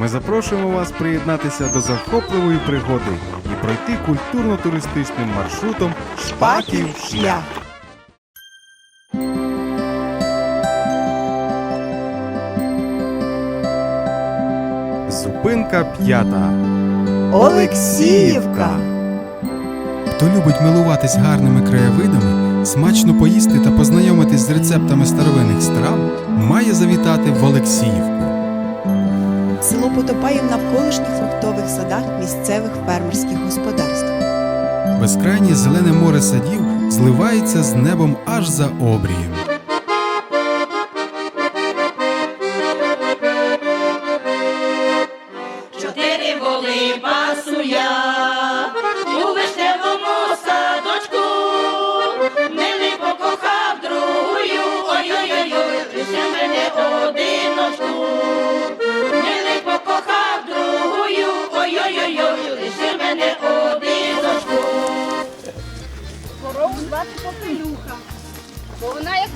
Ми запрошуємо вас приєднатися до захопливої пригоди і пройти культурно-туристичним маршрутом Шпаків шлях. Зупинка п'ята. Олексіївка. Хто любить милуватись гарними краєвидами, смачно поїсти та познайомитись з рецептами старовинних страв, має завітати в Олексіївку. Потопає в навколишніх фруктових садах місцевих фермерських господарств. Безкрайнє зелене море садів зливається з небом аж за обрієм.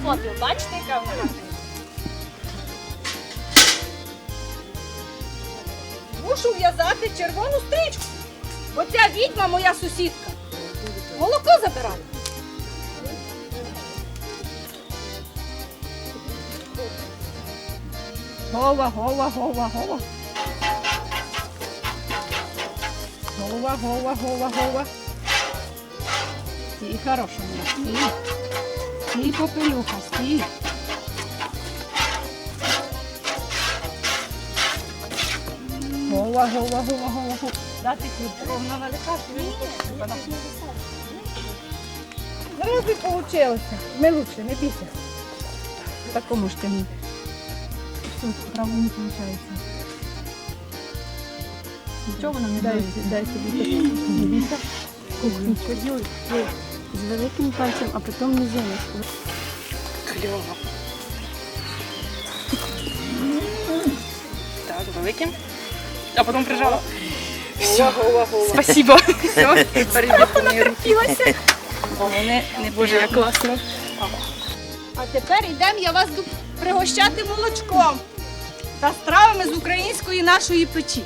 Попіл, бачите, яка вона? Мушу в'язати червону стрічку, бо ця відьма моя сусідка. Молоко забирає. Гова, гова, гова, гова. Гова, гова, гова, гова. Стій, хороша стій. Попелюха, стій. Гова, гова, гова, гова. Дати хліб, ровно налякати. Зараз і получилося. Ми лучше, не бійся. Такому ж ти мені. Тут право не виходить. Нічого воно не дай, дай собі. Не бійся. Ти з великим пальцем, а потім мізинець. Кльово. Так, великим. А потім прижала. Все. Спасибо. Все, тепер я поміру. Вони не Боже, як класно. А тепер йдемо, я вас буду пригощати молочком та стравами з української нашої печі.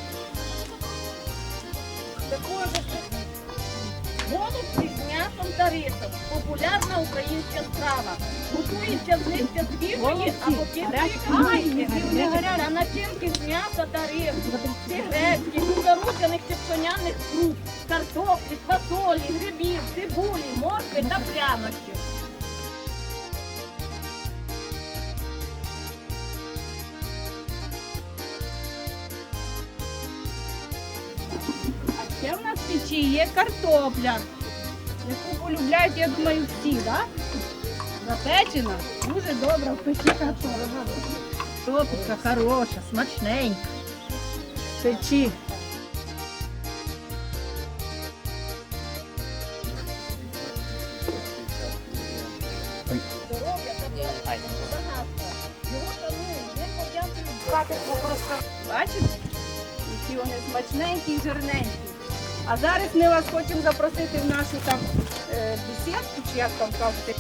Та. Популярна українська страва. Готується з листя свіжої або кінної та начинки з м'яса та рису, гречки, замучених чи пшоняних круп, картоплі, квасолі, грибів, цибулі, моркви та прянощів. А ще в нас в печі є картопля, яку полюбляють, я думаю, всі, так? Запечена, дуже добра в печі картопля. Картопля хороша, смачненька. В печі. Бачите? Які вони смачненькі і жирненькі. А зараз ми вас хочемо запросити в нашу там е, бесідку, чи як там кажете.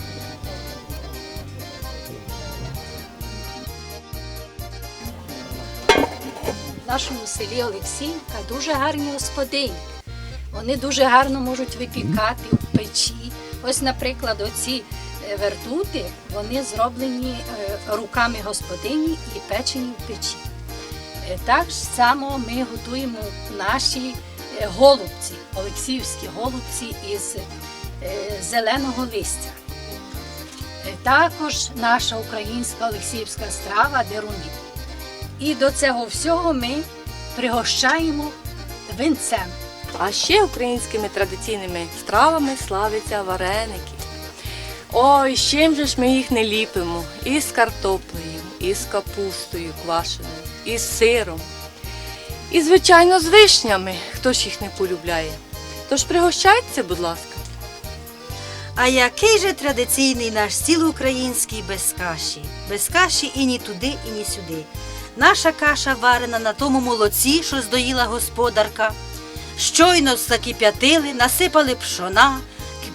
В нашому селі Олексіївка дуже гарні господині. Вони дуже гарно можуть випікати в печі. Ось, наприклад, оці е, вердути, вони зроблені е, руками господині і печені в печі. Так само ми готуємо наші голубці, олексіївські голубці із е, зеленого листя. Е, Також наша українська олексіївська страва деруни. І до цього всього ми пригощаємо винцем. А ще українськими традиційними стравами славляться вареники. Ой, з чим же ж ми їх не ліпимо? І з картоплею, і з капустою квашеною, і з сиром. І, звичайно, з вишнями, хто ж їх не полюбляє. Тож пригощайтеся, будь ласка. А який же традиційний наш стіл український без каші? Без каші і ні туди, і ні сюди. Наша каша варена на тому молоці, що здоїла господарка. Щойно закип'ятили, насипали пшона,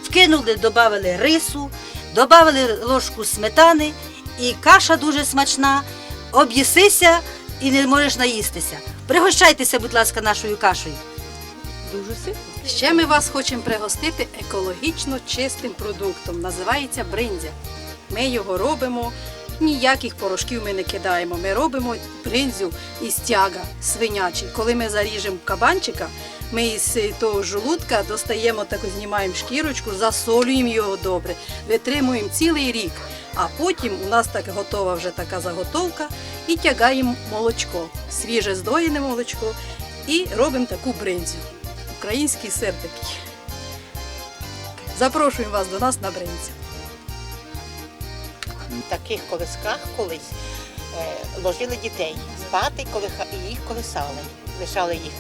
вкинули, додали рису, додали ложку сметани, і каша дуже смачна. Об'їсися і не можеш наїстися. Пригощайтеся, будь ласка, нашою кашею. Дуже сильно. Ще ми вас хочемо пригостити екологічно чистим продуктом. Називається бриндзя. Ми його робимо. Ніяких порошків ми не кидаємо. Ми робимо бриндзю із тяга свинячий. Коли ми заріжемо кабанчика, ми із того жолудка достаємо таку, знімаємо шкірочку, засолюємо його добре, витримуємо цілий рік. А потім у нас так готова вже така заготовка і тягаємо молочко, свіже здоєне молочко, і робимо таку бриндзю. Український сир такий. Запрошуємо вас до нас на бринцю. В таких колисках колись е, ложили дітей спати, і їх колисали. Лишали їх,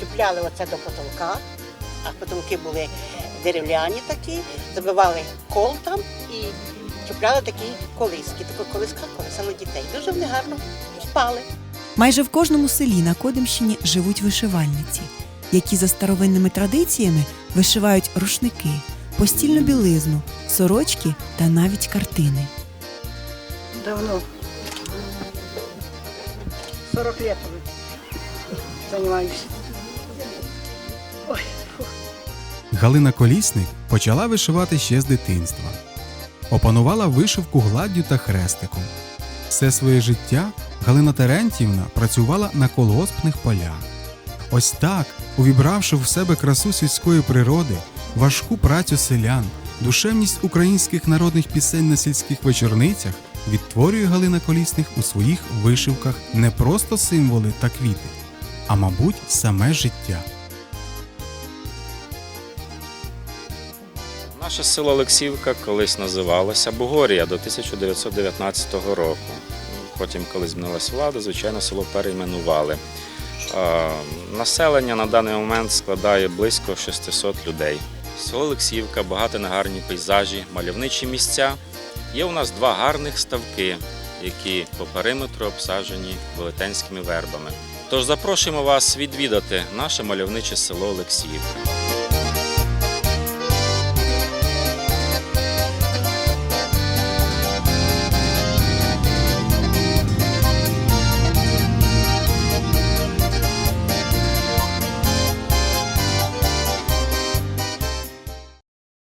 чіпляли оце до потолка, а потолки були дерев'яні такі, забивали кол там і чіпляли такі колиски. Такі колиска колисали дітей. Дуже вони гарно спали. Майже в кожному селі на Кодимщині живуть вишивальниці, які за старовинними традиціями вишивають рушники, постільну білизну, сорочки та навіть картини. Давно. 40 лет уже занимаюсь. Ой. Галина Колісник почала вишивати ще з дитинства. Опанувала вишивку гладдю та хрестиком. Все своє життя Галина Терентівна працювала на колгоспних полях. Ось так, увібравши в себе красу сільської природи, важку працю селян, душевність українських народних пісень на сільських вечорницях, відтворює Галина Колісник у своїх вишивках не просто символи та квіти, а мабуть, саме життя. Наше село Олексіївка колись називалося Бугорія до 1919 року. Потім, коли змінилась влада, звичайно, село перейменували. Населення на даний момент складає близько 600 людей. Село Олексіївка багате на гарні пейзажі, мальовничі місця. Є у нас два гарних ставки, які по периметру обсаджені велетенськими вербами. Тож запрошуємо вас відвідати наше мальовниче село Олексіївка.